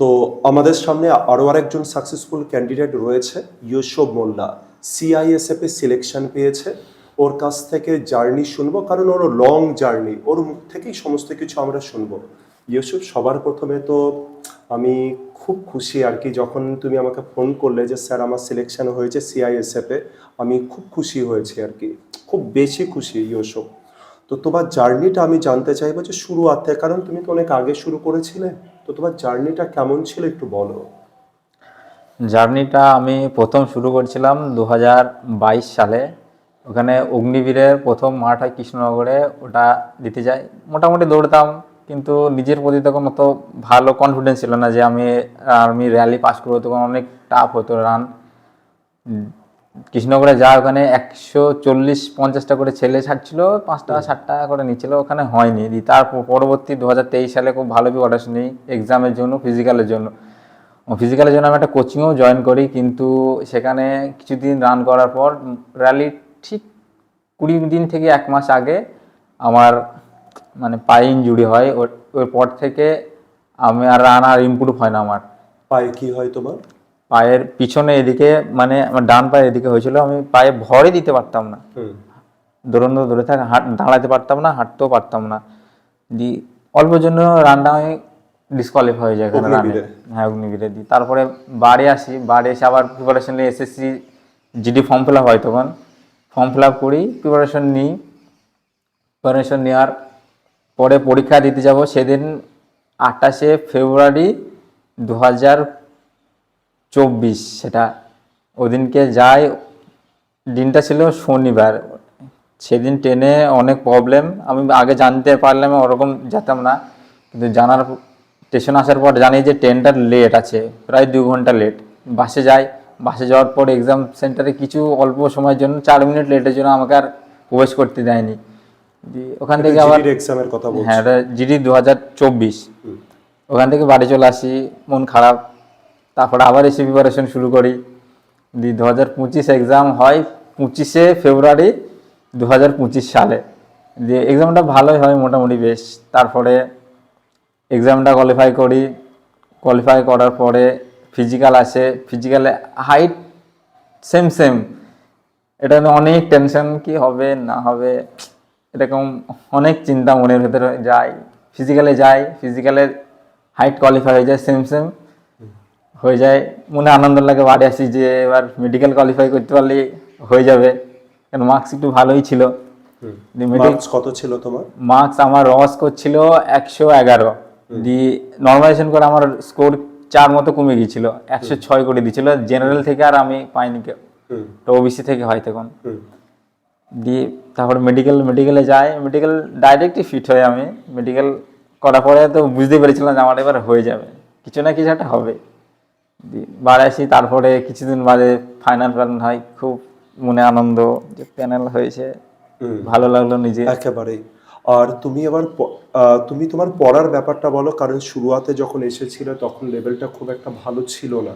তো আমাদের সামনে আরও আরেকজন সাকসেসফুল ক্যান্ডিডেট রয়েছে ইয়শব মোল্লা। সিআইএসএফ সিলেকশন পেয়েছে। ওর কাছ থেকে জার্নি শুনব, কারণ ওর লং জার্নি ওর মুখ থেকেই সমস্ত কিছু আমরা শুনব। ইয়সুফ সবার প্রথমে তো আমি খুব খুশি আর কি, যখন তুমি আমাকে ফোন করলে যে, স্যার, আমার সিলেকশন হয়েছে সিআইএসএফ আমি খুব খুশি হয়েছি আর কি। খুব বেশি খুশি ইয়সুফ তো তোমার জার্নিটা আমি জানতে চাইব যে শুরু আতে কারণ তুমি তো অনেক আগে শুরু করেছিলে। তো তোমার জার্নিটা কেমন ছিল একটু বলো? জার্নিটা আমি প্রথম শুরু করেছিলাম দু হাজার বাইশ সালে। ওখানে অগ্নিবীরের প্রথম মাঠ হয় কৃষ্ণনগরে, ওটা দিতে যাই। মোটামুটি দৌড়তাম, কিন্তু নিজের প্রতি তখন অত ভালো কনফিডেন্স ছিল না যে আমি আর্মি র্যালি পাস করব, তখন অনেক টাফ হতো রান কৃষ্ণনগরে যা ওখানে একশো চল্লিশ পঞ্চাশটা করে ছেলে ছাড়ছিল পাঁচ টাকা ষাট টাকা করে নিচ্ছিল ওখানে হয়নি। তার পরবর্তী দু হাজার তেইশ সালে খুব ভালো প্রিপারেশন নিই এক্সামের জন্য ফিজিক্যালের জন্য। ফিজিক্যালের জন্য আমি একটা কোচিংও জয়েন করি কিন্তু সেখানে কিছুদিন রান করার পর র্যালি ঠিক কুড়ি দিন থেকে এক মাস আগে আমার মানে পায়ে ইঞ্জুরি হয় ওর ওর পর থেকে আমি আর রান আর ইমপ্রুভ হয় না আমার। পায়ে কি হয় তোমার? পায়ের পিছনে এদিকে মানে আমার ডান পায়ে এদিকে হয়েছিল আমি পায়ে ভরই দিতে পারতাম না। দৌড়ানো দৌড়ে থাক হাঁট দাঁড়াতে পারতাম না হাঁটতেও পারতাম না। দি অল্পের জন্য রানটা আমি ডিসকোয়ালিফাই হয়ে যায় এখানে রানে। হ্যাঁ অগ্নিবীরে দিই। তারপরে বাড়ি আসি বাড়ি এসে আবার প্রিপারেশন নিয়ে SSC GD form fill up হয় তখন। ফর্ম ফিল আপ করি প্রিপারেশন নিই। প্রিপারেশন নেওয়ার পরে পরীক্ষা দিতে যাব সেদিন আঠাশে ফেব্রুয়ারি দু হাজার চব্বিশ সেটা ওদিনকে যাই দিনটা ছিল শনিবার। সেদিন ট্রেনে অনেক প্রবলেম আমি আগে জানতে পারলাম ওরকম যেতাম না। কিন্তু জানার স্টেশন আসার পর জানি যে ট্রেনটা লেট আছে প্রায় দু ঘণ্টা লেট বাসে যাই বাসে যাওয়ার পর এক্সাম সেন্টারে কিছু অল্প সময়ের জন্য চার মিনিট লেটের জন্য আমাকে আর প্রবেশ করতে দেয়নি। দিয়ে ওখান থেকে আবার এক্সামের কথা হ্যাঁ জিডি দু হাজার চব্বিশ। ওখান থেকে বাড়ি চলে আসি মন খারাপ। তারপরে আবার এসে প্রিপারেশন শুরু করি। দি দু হাজার পঁচিশ এক্সাম হয় পঁচিশে ফেব্রুয়ারি দু হাজার পঁচিশ সালে। দিয়ে এক্সামটা ভালোই হয় মোটামুটি বেশ। তারপরে এক্সামটা কোয়ালিফাই করি। কোয়ালিফাই করার পরে ফিজিক্যাল আসে। ফিজিক্যালে হাইট সেম সেম এটা অনেক টেনশন কি হবে, না হবে, এরকম অনেক চিন্তা মনের ভেতরে যায়। ফিজিক্যালে যাই ফিজিক্যালে হাইট কোয়ালিফাই হয়ে যায় সেম সেম হয়ে যায়। মনে আনন্দ লাগে বাড়ি আসি যে এবার মেডিকেল কোয়ালিফাই করতে পারলে হয়ে যাবে। কারণ মার্কস একটু ভালোই ছিল। মার্কস কত ছিল তোমার? মার্কস আমার রস করছিল একশো এগারো। দিয়ে নর্মালাইজেশন করে আমার স্কোর চার মতো কমে গিয়েছিল। একশো ছয় করে দিয়েছিল। জেনারেল থেকে আর আমি পাইনি কেউ। তো ওবিসি থেকে হয় তখন। দিয়ে তারপরে মেডিকেল মেডিকেলে যাই মেডিকেল ডাইরেক্টই ফিট হয়ে আমি। মেডিকেল করার পরে তো বুঝতে পেরেছিলাম যে আমার এবার হয়ে যাবে। কিছু না কিছু একটা হবে। বাড়ি আসি তারপরে কিছুদিন বাদে ফাইনাল প্যানেল হয় খুব মনে আনন্দ যে প্যানেল হয়েছে ভালো লাগল নিজে। একেবারেই। আর তুমি এবার আহ, তুমি তোমার পড়ার ব্যাপারটা বলো কারণ শুরুয়াতে যখন এসেছিলে তখন লেভেলটা খুব একটা ভালো ছিল না।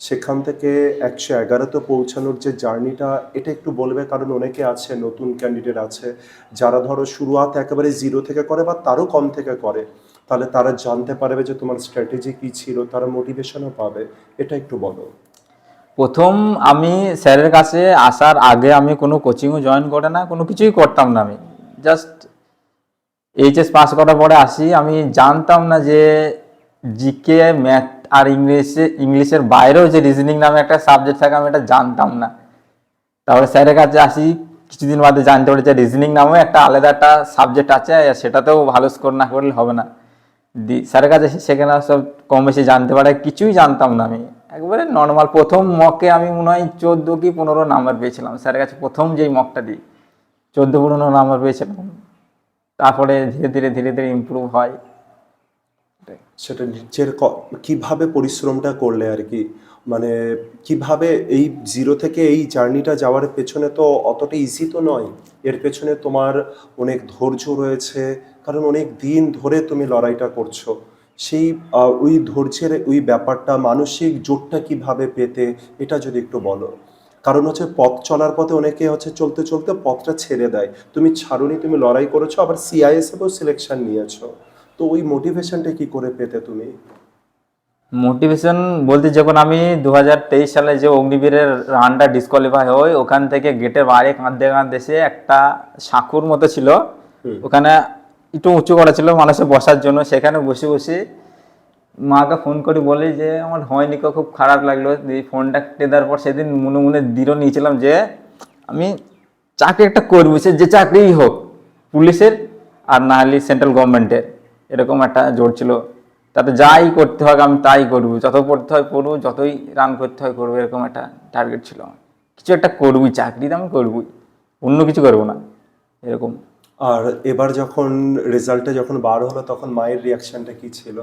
সেখান থেকে একশো এগারোতে পৌঁছানোর যে জার্নিটা এটা একটু বলবে? কারণ অনেকে আছে নতুন ক্যান্ডিডেট আছে যারা ধরো শুরুয়াতে একেবারে জিরো থেকে করে বা তারও কম থেকে করে। তাহলে তারা জানতে পারবে যে তোমার স্ট্র্যাটেজি কি ছিল, তারা মোটিভেশনও পাবে। এটা একটু বলো। প্রথম আমি স্যারের কাছে আসার আগে আমি কোনো কোচিংও জয়েন করে না, কোনো কিছুই করতাম না আমি। জাস্ট এইচএস পাস করার পরে আসি, আমি জানতাম না যে জিকে ম্যাথ আর ইংলিশে, ইংলিশের বাইরেও যে রিজনিং নামে একটা সাবজেক্ট থাকে, আমি এটা জানতাম না। তারপরে স্যারের কাছে আসি, কিছুদিন বাদে জানতে পারি যে রিজনিং নামেও একটা আলাদা একটা সাবজেক্ট আছে, সেটাতেও ভালো স্কোর না করলে হবে না। দি, স্যারের কাছে সেখানে সব কম বেশি জানতে পারে, কিছুই জানতাম না আমি। একবারে নর্মাল প্রথম মকে আমি মনে হয় চোদ্দ কি পনেরো নাম্বার পেয়েছিলাম। স্যারের কাছে প্রথম যেই মকটা দিই, চোদ্দ পনেরো নাম্বার পেয়েছিলাম তারপরে ধীরে ধীরে ধীরে ধীরে ইমপ্রুভ হয়। সেটা নিজের কীভাবে পরিশ্রমটা করলে আর কি? মানে কীভাবে এই জিরো থেকে এই জার্নিটা যাওয়ার পেছনে তো অতটা ইজি তো নয়। এর পেছনে তোমার অনেক ধৈর্য রয়েছে কারণ অনেক দিন ধরে তুমি লড়াইটা করছ। সেই ওই ধৈর্যের ওই ব্যাপারটা মানসিক জোরটা কীভাবে পেতে এটা যদি একটু বলো। কারণ হচ্ছে পথ চলার পথে অনেকে হচ্ছে চলতে চলতে পথটা ছেড়ে দেয়। তুমি ছাড়ুনি তুমি লড়াই করেছ আবার সিআইএসএফও সিলেকশন নিয়েছো। তো ওই মোটিভেশনটা কি করে পেতে তুমি? মোটিভেশন বলতে যখন আমি দু হাজার তেইশ সালে যে অগ্নিবীরের রানটা ডিসকোয়ালিফাই হয় ওখান থেকে গেটের বাইরে কাঁদতে কাঁদতে এসে একটা সাঁকুর মতো ছিল। ওখানে একটু উঁচু করা ছিল মানুষের বসার জন্য। সেখানে বসে বসে মাকে ফোন করে বলি যে, আমার হয়নি খুব খারাপ লাগল। দিয়ে ফোনটা দেওয়ার পর সেদিন মনে মনে দৃঢ় নিয়েছিলাম যে, আমি চাকরি একটা করব, সে যে চাকরিই হোক, পুলিশের আর না হলে সেন্ট্রাল গভর্নমেন্টের এরকম একটা জোর ছিল। তাতে যাই করতে হয় আমি তাই করব। যত পড়তে হয় পড়ব যতই রান করতে হয় করব, এরকম একটা টার্গেট ছিল আমার। কিছু একটা করবই, চাকরি তো আমি করবই। অন্য কিছু করব না, এরকম। আর এবার যখন রেজাল্টটা যখন বার হলো তখন মায়ের রিয়াকশনটা কি ছিল?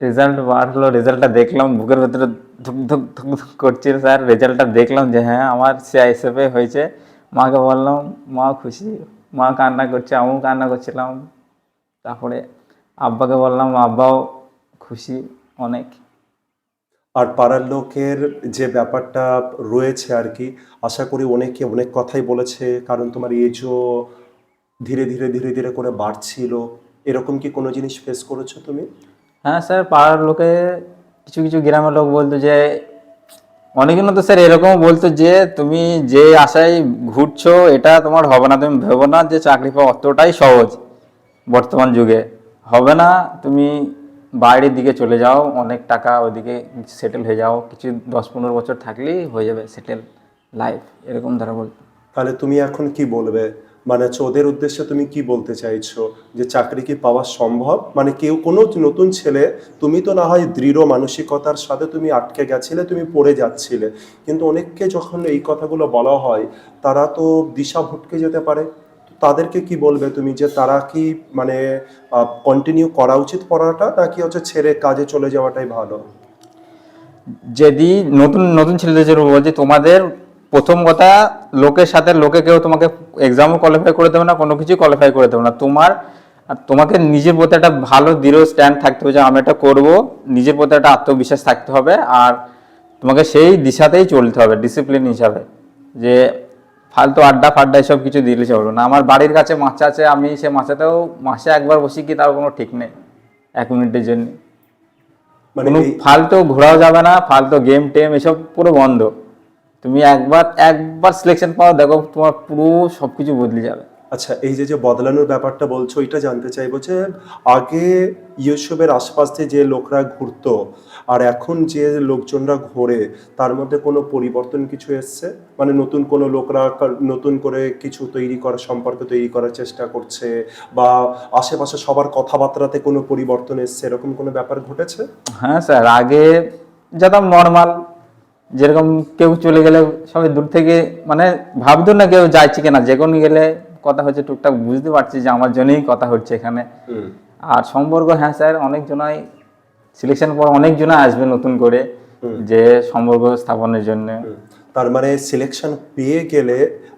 রেজাল্ট বার হলো রেজাল্টটা দেখলাম বুকের ভেতরে ধুক ধুক ধুক ধুক করছিল স্যার রেজাল্টটা দেখলাম যে হ্যাঁ আমার সিআইএসএফে হয়েছে। মাকে বললাম মা খুশি মা কান্না করছে আমিও কান্না করছিলাম। তারপরে আব্বাকে বললাম আব্বাও খুশি অনেক। আর পাড়ার লোকের যে ব্যাপারটা রয়েছে আর কি আশা করি অনেকে অনেক কথাই বলেছে কারণ তোমার এজও ধীরে ধীরে ধীরে ধীরে করে বাড়ছিল। এরকম কি কোনো জিনিস ফেস করেছ তুমি? হ্যাঁ স্যার পাড়ার লোকে কিছু কিছু গ্রামের লোক বলতো যে অনেকজন তো স্যার এরকম বলতো যে তুমি যে আশায় ঘুরছো এটা তোমার হবে না। তুমি ভেবো না যে চাকরি পাওয়া অতটাই সহজ বর্তমান যুগে। হবে না তুমি বাইরের দিকে চলে যাও অনেক টাকা ওদিকে সেটেল হয়ে যাও। কিছু দশ পনেরো বছর থাকলেই হয়ে যাবে সেটেল লাইফ এরকম তারা বলতো। তাহলে তুমি এখন কি বলবে? মানে হচ্ছে ওদের উদ্দেশ্যে তুমি কি বলতে চাইছো? যে চাকরি কি পাওয়া সম্ভব? মানে কেউ কোনো নতুন ছেলে, তুমি তো না হয় দৃঢ় মানসিকতার সাথে তুমি আটকে গেছিলে, তুমি পড়ে যাচ্ছিলে। কিন্তু অনেককে যখন এই কথাগুলো বলা হয়, তারা তো দিশা ভটকে যেতে পারে। তাদেরকে কি বলবে তুমি যে তারা কি মানে কন্টিনিউ করা উচিত পড়াটা, নাকি হচ্ছে ছেড়ে কাজে চলে যাওয়াটাই ভালো? যদি নতুন নতুন ছেলেদের বলছি, তোমাদের প্রথম কথা লোকের সাথে লোকে কেউ তোমাকে এক্সামও কোয়ালিফাই করে দেবে না কোনো কিছু কোয়ালিফাই করে দেবে না। তোমার আর তোমাকে নিজের প্রতি একটা ভালো দৃঢ় স্ট্যান্ড থাকতে হবে যে আমি এটা করব। নিজের প্রতি একটা আত্মবিশ্বাস থাকতে হবে আর তোমাকে সেই দিশাতেই চলতে হবে ডিসিপ্লিন হিসাবে। যে ফালতু আড্ডা ফাড্ডা এসব কিছু দিলে চলবে না। আমার বাড়ির কাছে মাছা আছে আমি সে মাছাতেও মাসে একবার বসি কি তার কোনো ঠিক নেই এক মিনিটের জন্য। মানে ফালতু ঘোরাও যাবে না ফালতু গেম টেম এসব পুরো বন্ধ। তুমি একবার একবার সিলেকশন পাও দেখো তোমার পুরো সবকিছু বদলে যাবে। আচ্ছা এই যে যে বদলানোর ব্যাপারটা বলছো এটা জানতে চাইব যে আগে ইউসুফের আশপাশ যে লোকরা ঘুরতো আর এখন যে লোকজনরা ঘোরে তার মধ্যে কোনো পরিবর্তন কিছু এসছে? মানে নতুন কোনো লোকরা নতুন করে কিছু তৈরি করার সম্পর্ক তৈরি করার চেষ্টা করছে বা আশেপাশে সবার কথাবার্তাতে কোনো পরিবর্তন এসছে? এরকম কোনো ব্যাপার ঘটেছে? হ্যাঁ স্যার আগে যেতাম নর্মাল যেরকম কেউ চলে গেলে সবাই দূর থেকে মানে ভাবতো না কেউ যাচ্ছে কিনা। যে কোনো গেলে কথা হচ্ছে টুকটাক বুঝতে পারছি যে আমার জন্যই কথা হচ্ছে এখানে। আর সম্পর্ক হ্যাঁ স্যার অনেকজনাই সিলেকশন পর অনেকজনাই আসবে নতুন করে। যে সম্পর্ক স্থাপনের জন্য। তার মানে সিলেকশন পেয়ে গেলে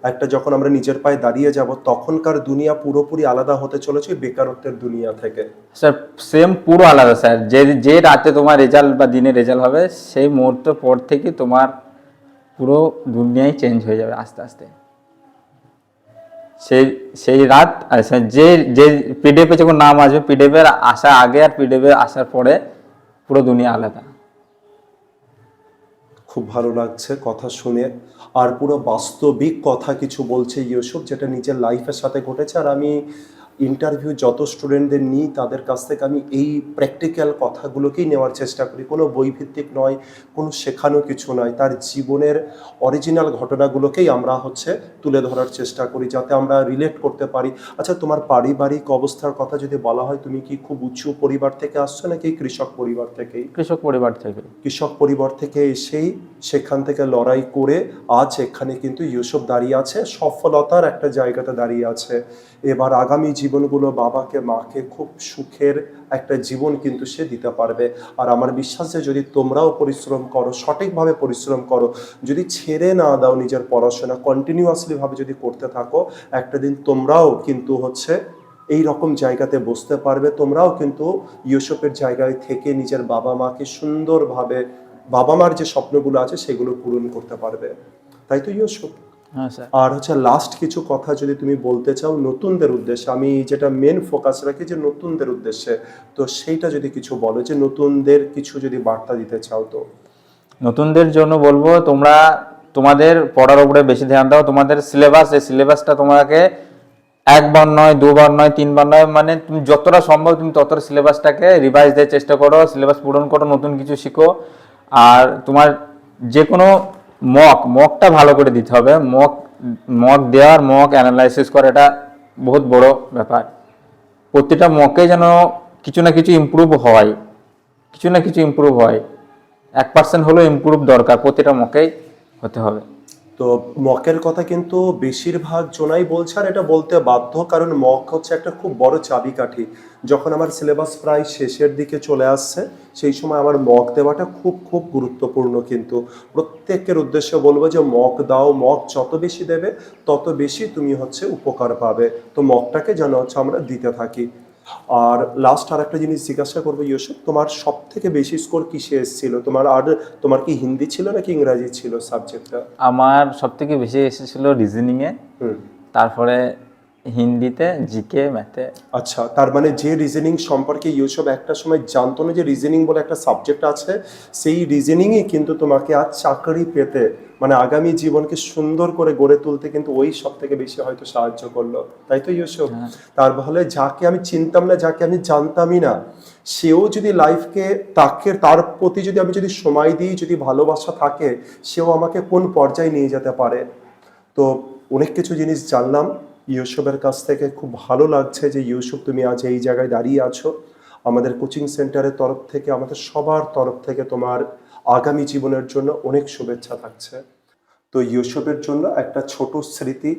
একটা যখন আমরা নিজের পায়ে দাঁড়িয়ে যাব তখনকার দুনিয়া পুরোপুরি আলাদা হতে চলেছে বেকারত্বের দুনিয়া থেকে। স্যার সেম পুরো আলাদা স্যার যে যে রাতে তোমার রেজাল্ট বা দিনে রেজাল্ট হবে সেই মুহূর্ত পর থেকে তোমার পুরো দুনিয়াই চেঞ্জ হয়ে যাবে আস্তে আস্তে। সেই সেই রাত যে যে পিডিএফে যখন নাম আসবে পিডিএফের আসা আগে আর পিডিএফে আসার পরে পুরো দুনিয়া আলাদা। খুব ভালো লাগছে কথা শুনে। আর পুরো বাস্তবিক কথা কিছু বলছে ইউসুফ, যেটা নিজের লাইফের সাথে ঘটেছে। আর আমি ইন্টারভিউ যত স্টুডেন্টদের নিই তাদের কাছ থেকে আমি এই প্র্যাকটিক্যাল কথাগুলোকেই নেওয়ার চেষ্টা করি। কোনো বইভিত্তিক নয় কোনো শেখানো কিছু নয়। তার জীবনের অরিজিনাল ঘটনাগুলোকেই আমরা হচ্ছে তুলে ধরার চেষ্টা করি যাতে আমরা রিলেট করতে পারি। আচ্ছা তোমার পারিবারিক অবস্থার কথা যদি বলা হয় তুমি কি খুব উঁচু পরিবার থেকে আসছো নাকি কৃষক পরিবার থেকেই? কৃষক পরিবার থেকে। কৃষক পরিবার থেকে এসেই সেখান থেকে লড়াই করে আজ এখানে কিন্তু ইউসুফ দাঁড়িয়ে আছে সফলতার একটা জায়গাতে দাঁড়িয়ে আছে। এবার আগামী জীবনগুলো বাবাকে, মাকে খুব সুখের একটা জীবন কিন্তু সে দিতে পারবে। আর আমার বিশ্বাস যে যদি তোমরাও পরিশ্রম করো, সঠিকভাবে পরিশ্রম করো, যদি ছেড়ে না দাও নিজের পড়াশোনা কন্টিনিউয়াসলি ভাবে যদি করতে থাকো, একটা দিন তোমরাও কিন্তু হচ্ছে এই রকম জায়গাতে বসতে পারবে। তোমরাও কিন্তু ইউসুফের জায়গায় থেকে নিজের বাবা মাকে সুন্দরভাবে, বাবা মার যে স্বপ্নগুলো আছে সেগুলো পূরণ করতে পারবে। তাই তো ইউসুফ? আর হচ্ছে লাস্ট কিছু কথা যদি তুমি বলতে চাও নতুনদের উদ্দেশ্যে আমি যেটা মেন ফোকাস রাখি যে নতুনদের উদ্দেশ্যে তো সেইটা যদি কিছু বলো যে নতুনদের কিছু যদি বার্তা দিতে চাও তো। নতুনদের জন্য বলব তোমরা তোমাদের পড়ার উপরে বেশি ধ্যান দাও তোমাদের সিলেবাস এই সিলেবাসটা তোমাকে একবার নয় দুবার নয় তিনবার নয় মানে তুমি যতটা সম্ভব তুমি ততটা সিলেবাসটাকে রিভাইজ দেওয়ার চেষ্টা করো সিলেবাস পূরণ করো নতুন কিছু শিখো। আর তোমার যে কোনো মক মকটা ভালো করে দিতে হবে। মক মক দেওয়ার মক অ্যানালাইসিস করা এটা বহুত বড় ব্যাপার। প্রতিটা মকে যেন কিছু না কিছু ইম্প্রুভ হয়। কিছু না কিছু ইম্প্রুভ হয়। এক পার্সেন্ট হলেও ইম্প্রুভ দরকার প্রতিটা মকেই হতে হবে। তো মকের কথা কিন্তু বেশিরভাগ জনাই বলছে, আর এটা বলতে বাধ্য, কারণ মক হচ্ছে একটা খুব বড় চাবিকাঠি। যখন আমার সিলেবাস প্রায় শেষের দিকে চলে আসছে, সেই সময় আমার মক দেওয়াটা খুব খুব গুরুত্বপূর্ণ কিন্তু। প্রত্যেকের উদ্দেশ্যে বলব যে মক দাও, মক যত বেশি দেবে, তত বেশি তুমি হচ্ছে উপকার পাবে। তো মকটাকে যেন হচ্ছে আমরা দিতে থাকি। আর লাস্ট আর একটা জিনিস জিজ্ঞাসা করব ইউসুফ তোমার সব থেকে বেশি স্কোর কিসে এসেছিল? তোমার আর তোমার কি হিন্দি ছিল নাকি ইংরাজি ছিল সাবজেক্টটা আমার সব থেকে বেশি এসেছিল রিজনিংয়ে হুম। তারপরে হিন্দিতে জিকে ম্যাথে আচ্ছা তার মানে যে রিজনিং সম্পর্কে ইউসব একটা সময় জানতো না যে রিজনিং বলে একটা সাবজেক্ট আছে সেই রিজনিংই কিন্তু তোমাকে আজ চাকরি পেতে মানে আগামী জীবনকে সুন্দর করে গড়ে তুলতে কিন্তু ওই সব থেকে বেশি হয়তো সাহায্য করল। তাই তো ইউসব তার ফলে যাকে আমি চিনতাম না যাকে আমি জানতামই না সেও যদি লাইফকে তাকে তার প্রতি যদি আমি যদি সময় দিই যদি ভালোবাসা থাকে সেও আমাকে কোন পর্যায়ে নিয়ে যেতে পারে? তো অনেক কিছু জিনিস জানলাম। ইউসুফের কাছ থেকে খুব ভালো লাগছে যে ইউসুফ তুমি আজ এই জায়গায় দাঁড়িয়ে আছো। আমাদের কোচিং সেন্টারের তরফ থেকে আমাদের সবার তরফ থেকে তোমার আগামী জীবনের জন্য অনেক শুভেচ্ছা থাকছে। তো ইউসুফের জন্য একটা ছোট স্মৃতি।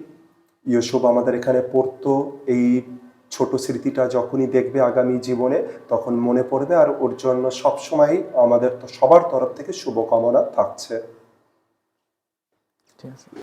ইউসুফ আমাদের এখানে পড়তো, এই ছোট স্মৃতিটা যখনই দেখবে আগামী জীবনে, তখন মনে পড়বে আর ওর জন্য সবসময় আমাদের তো সবার তরফ থেকে শুভকামনা থাকছে। ঠিক আছে।